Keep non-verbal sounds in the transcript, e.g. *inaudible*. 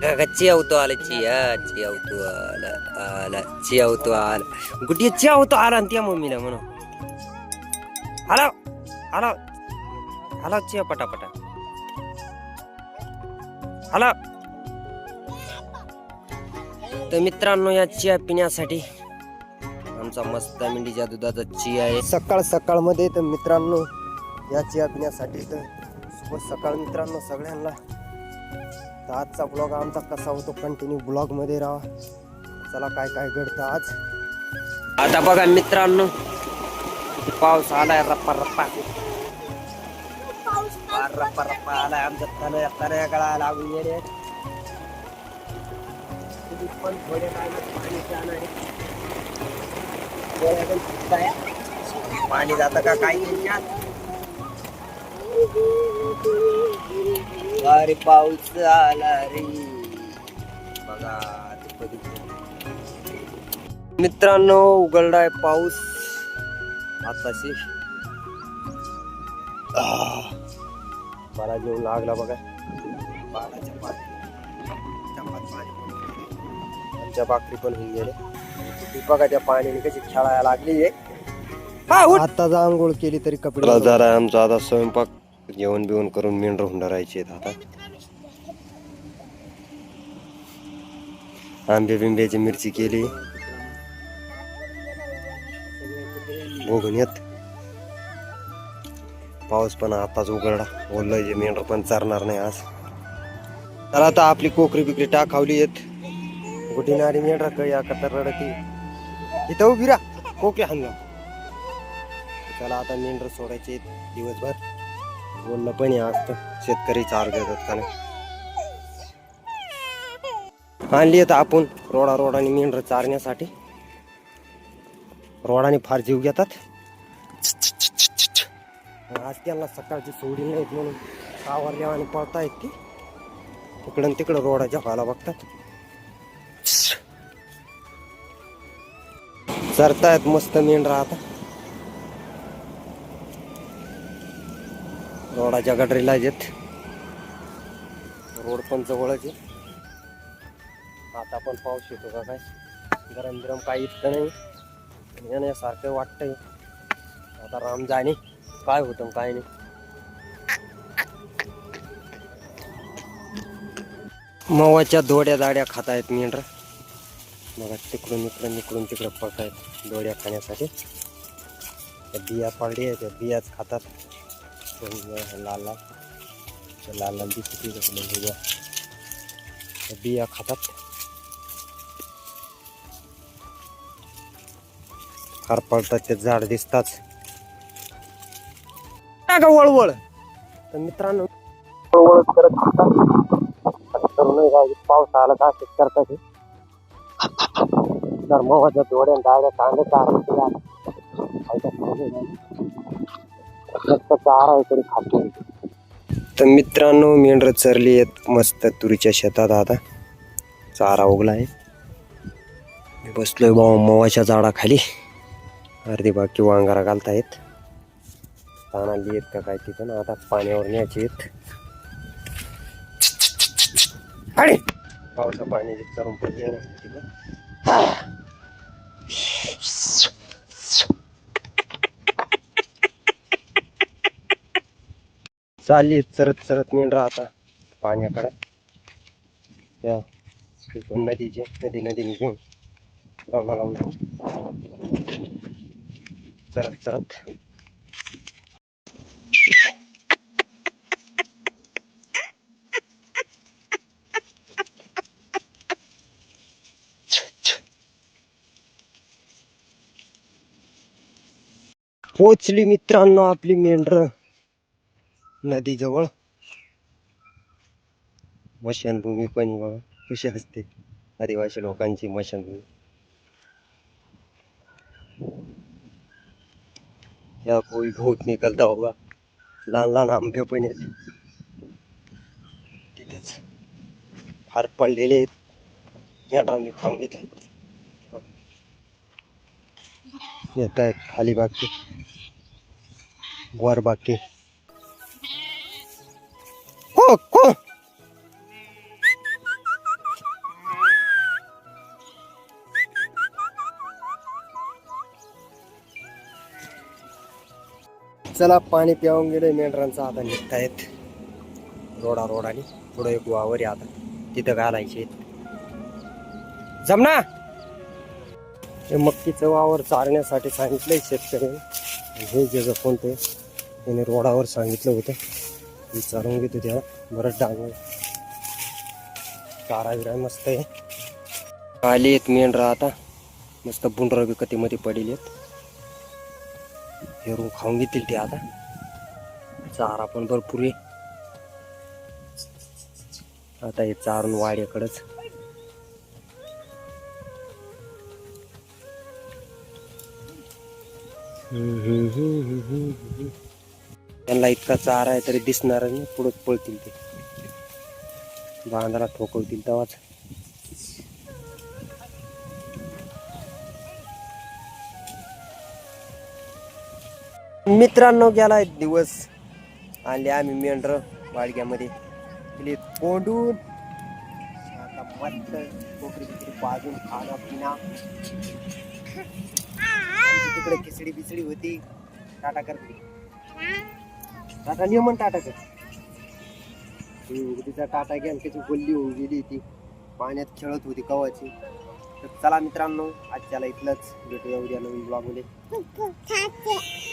Gaga चियावतो आला chia चियावतो आला आला चियावतो आला गुटी चियावतो आला आणि त्या मम्मीला म्हणून आला आला आला चिया पटापटा आला तर मित्रांनो या चिया पिण्यासाठी आमचा मस्त मिंडीच्या दुधाचा चिया आहे सकाळ सकाळमध्ये तर मित्रांनो या चिया पिण्यासाठी तर शुभ सकाळ मित्रांनो सगळ्यांना तर आजचा ब्लॉग आमचा कसा होतो कंटिन्यू ब्लॉगमध्ये राहा. चला काय काय घडतं आज. आता बघा मित्रांनो पाऊस आलाय रप्पा रप्पा. रप्पा रप्पा आलाय आमच्या तनया तनया गळा लागून तुम्ही पण थोडे टायमात पाणी आहे. जातं का काही अरे पाऊस आला रे. बघा मित्रांनो उघडलाय पाऊस. आताशी. आह, मला जेवण लागला बघा. आमच्या भाकरी पण होऊन गेले ती बघा त्या पाण्याने कशी खेळायला लागली आता आंघोळ केली तरी कपडे जरा आमचा आता स्वयंपाक जेवण बिवण करून मेंढर हुंडारायचे आता. आंबे बिंब्याची मिरची केली. येत. पाऊस पण आताच उघडला. ओललं जे मेंढर पण चारणार नाही आज. तर आता आपली कोकरी बिकरी टाकावली येत गुटीनारी मेंढर कळी कतर रडती. इथं उभी राहा. कोकरी हंगा त्याला आता मेंढर सोडायचे दिवसभर. बोललं पण या असतं. शेतकरी चार देतात का नाही? आणली आता आपण रोडा रोडाने मेंढर चारण्यासाठी. रोडाने फार जीव घेतात. आज त्यांना सकाळची सोडी नाहीत म्हणून सावरल्यावाने पळतायत ती. तिकडं तिकडं रोडाच्या व्हायला बघतात. चरतायत मस्त मेंढरा आता. रोडाच्या गटरीला येत रोड पण जवळच आहे. आता पण पाऊस येतो का काय? गरम गरम काही इतकं नाही. येण्यासारखं वाटतंय. आता राम जाणे. काय होतं काय नाही. मवाच्या दोड्या दाड्या खातायत मेंढर. मग तिकडून इकडून इकडून तिकडं पळतायत दोड्या खाण्यासाठी. त्या बिया पाळली आहे त्या बियाच खातात. कोण लाल। लाल त्या लाल लाल दिसत हिरव्या बिया खातात फार पळतात ते झाड दिसताच का वळवळ? तर मित्रांनो वळवळ करत खातात पाऊस आला का असंच करतात हे. तर मवाच्या डोळ्या डाळ्या कांदे मस्त चारा इकडे खातो. तर मित्रांनो मेंढर चरली आहेत मस्त तुरीच्या शेतात. आता चारा उगला आहे. मी बसलोय बाबा मवाच्या झाडाखाली. अर्धी बाकी वांगारा घालतायत. तानाली आहेत का काय तिथं आता पाण्यावर न्यायचे आहेत. पावसा पाणी चरून पडले चालली चरत चरत मेंढरा आता पाण्याकडे. त्या नदीचे नदी नदीने घेऊन लावला लावून चरत चरत. पोचली मित्रांनो आपली मेंढर. नदीजवळ. मशानभूमी पण कशी असते. आदिवासी लोकांची मशानभूमी. या कोई भूत निकलता होगा लहान लहान आंबे पण आहेत. तिथेच. फार पडलेले आहेत. या डांगी थांबलेत येत आहेत खाली बाकी. वर बाकी. चला पाणी प्यावून गेले मेंढरांचा आता निघतायत. रोडा रोडाने. पुढे एक वावर आहे आता. तिथं घालायचे. जमना! हे मक्कीचं वावर चारण्यासाठी सांगितलंय शेतकऱ्याने. हे जे जपून ते त्याने रोडावर सांगितलं होतं. विचारून घेतो त्याला. बरंच डांग कारागिरा मस्त आहे. आले आहेत मेंढरा आता. मस्त बुंडर विकतीमध्ये कधीमध्ये आहेत हेरून खाऊन घेतील ते आता. चारा पण भरपूर आहे. आता हे चारून वाड्याकडंच. त्यांना इतका चारा आहे तरी दिसणार नाही. पुढे पळतील ते. बांधाला ठोकवतील तेव्हाच. मित्रांनो गेला दिवस. आणले आम्ही मेंढर वाडग्यामध्ये. दिली कोंडून. आता मस्त कोकरी बिकरी पाजून खाणं पिणं. तिकडे खिचडी बिचडी होती. टाटा करते टाटा नियमन टाटा कर तिचा टाटा घ्या त्याची गोल्ली होऊन गेली ती पाण्यात खेळत होती कवाची. तर चला मित्रांनो आजच्याला इथलंच भेटूया उद्या नवीन ब्लॉगमध्ये *laughs*